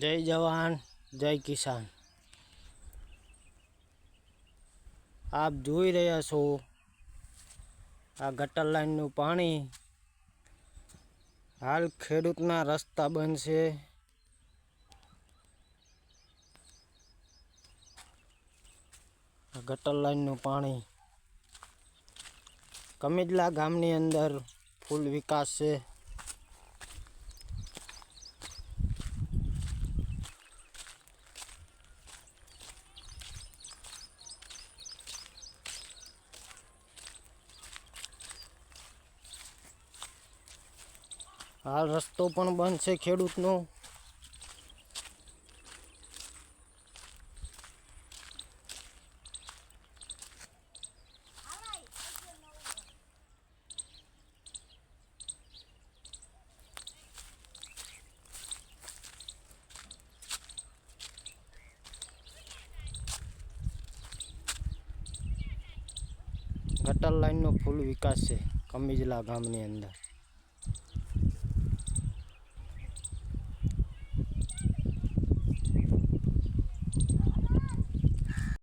જય જવાન, જય કિસાન. આપ જોઈ રહ્યા છો આ ગટર લાઈનનું પાણી. હાલ ખેડૂતના રસ્તા બંધ છે. ગટર લાઈનનું પાણી કમિજલા ગામની અંદર ફૂલ વિકાસ છે. હાલ રસ્તો પણ બંધ છે ખેડૂતનો. ગટર લાઈનનો ફૂલ વિકાસ છે કમિજલા ગામની અંદર.